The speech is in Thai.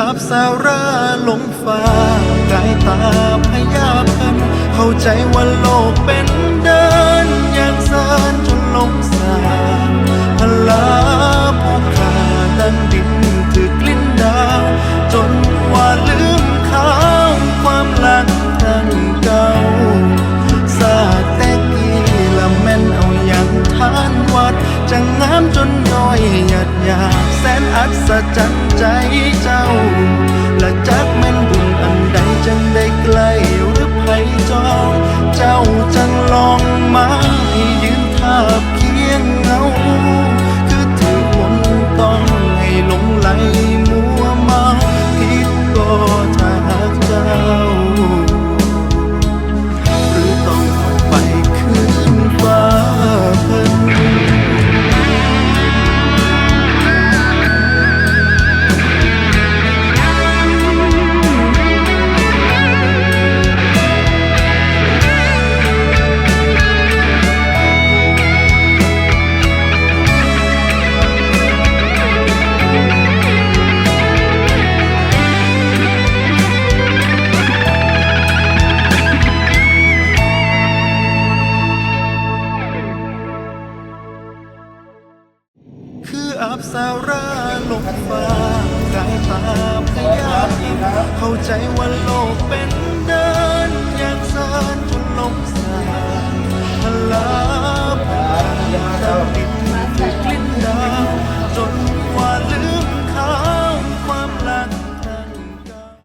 อับสาราลงฟ้ากายตาพยาพัน เข้าใจว่าโลกเป็นเดินอย่างสารจนลงสาพลาผู้ขาดันดินถือกลิ้นดาว จนว่าลืมเขาความหลังตั้งเก่าสาแต่กีละแม่นเอาอย่างทานวัดจะงามจนน้อยหยาดยา แสนอัศจรรย์ใจเจ้า และจัก อับสาราลงฟ้ากายตาพยายามเข้าใจว่าโลกเป็น